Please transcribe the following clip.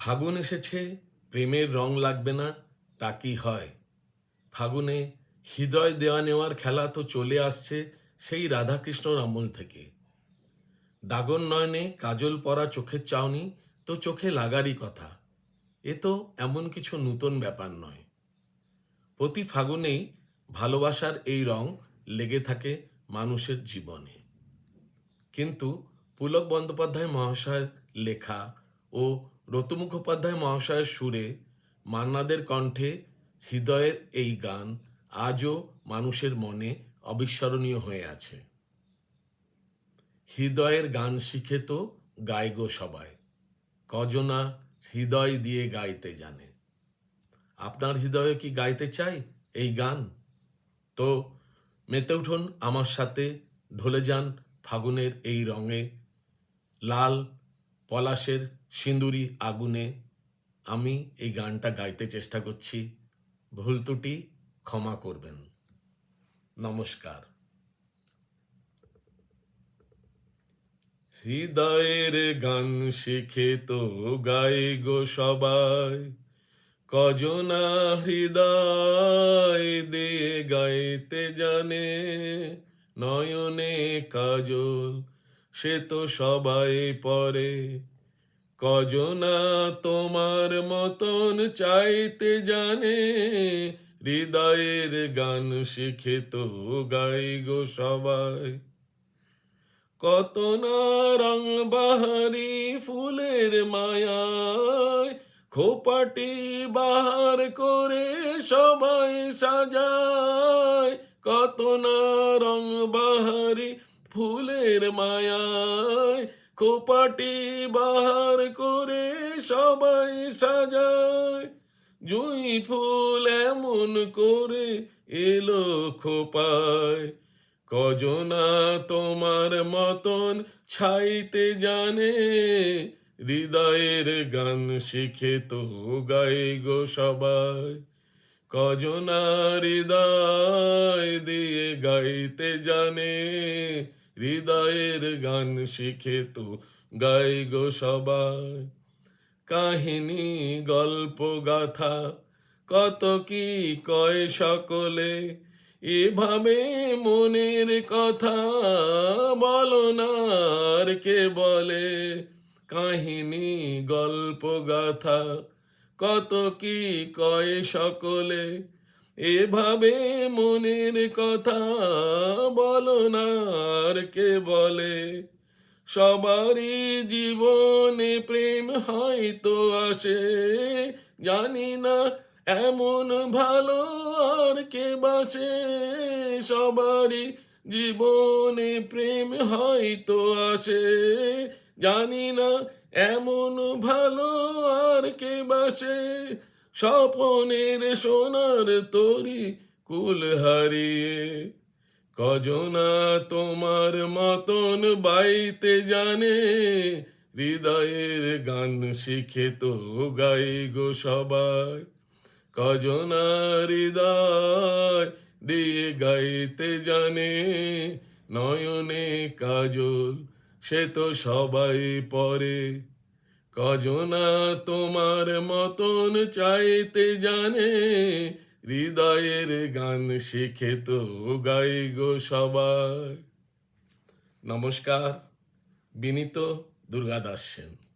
ফাগুন এসেছে, প্রেমের রং লাগবে না, তা কি হয়? ফাগুনে হৃদয় দেওয়া নেওয়ার খেলা তো চলে আসছে সেই রাধাকৃষ্ণর আমল থেকে। ডাগর নয়নে কাজল পরা চোখের চাউনি তো চোখে লাগারই কথা। এ তো এমন কিছু নূতন ব্যাপার নয়। প্রতি ফাগুনেই ভালোবাসার এই রং লেগে থাকে মানুষের জীবনে। কিন্তু পুলক বন্দ্যোপাধ্যায় মহাশয়ের লেখা ও রতু মুখোপাধ্যায় মহাশয়ের সুরে মান্নাদের কণ্ঠে হৃদয়ের এই গান আজও মানুষের মনে অবিস্মরণীয় হয়ে আছে। হৃদয়ের গান শিখে তো গায় গো সবাই, কজনা হৃদয় দিয়ে গাইতে জানে। আপনার হৃদয়ে কি গাইতে চাই এই গান? তো মেতে উঠুন আমার সাথে, ঢলে যান ফাগুনের এই রঙে, লাল পলাশের সিঁদুরি আগুনে আমি এই গানটা গাইতে চেষ্টা করছি। ভুল ত্রুটি, ক্ষমা করবেন। নমস্কার। হৃদয়ের গান শিখে তো গাই গো সবাই। কজনা হৃদয় দিয়ে গাইতে জানে, নয়নে কাজল সে তো সবাই পরে। কজনা তোমার মতন চাইতে জানে, হৃদয়ের গান শিখে তো গাই গো সবাই। কত না রং বাহারি ফুলের মায়ায়, খোপাটি বাহার করে সবাই সাজায়। কত না রং বাহারি ফুলের মায়ায় খোপাটি বাহার করে সবাই সাজায়। জুই ফুল এমন করে এলো খোপায়। কজনা তোমার মতন ছাইতে জানে, হৃদয়ের গান শিখে তো গাই গো সবাই। কজনা হৃদয় দিয়ে গাইতে জানে হৃদয়ের গান শিখে তো গাই গো সবাই। কাহিনী, গল্প, গাথা, কত কি কয় সকলে, এভাবে মনের কথা বলো না আর কে বলে। কাহিনী, গল্প, গাথা, কত কি কয় সকলে এভাবে মনের কথা বলো না আর কে বলে? সবারই জীবনে প্রেম হয়তো আসে, জানি না এমন ভালো আর কে বাঁচে। সবারই জীবনে প্রেম হয়তো আসে, জানি না এমন ভালো আর কে বাসে স্বপনের সোনার তরি কুল হারিয়ে, কজনা তোমার মতন বাইতে জানে, হৃদয়ের গান শিখে তো গাই গো সবাই। কজনা হৃদয় দিয়ে গাইতে জানে, নয়নে কাজল সে তো সবাই পরে। কজনা তোমার মতন চাইতে জানে। হৃদয়ের গান শিখে তো গাই গো সবাই। নমস্কার, বিনীত দুর্গাদাস সেন।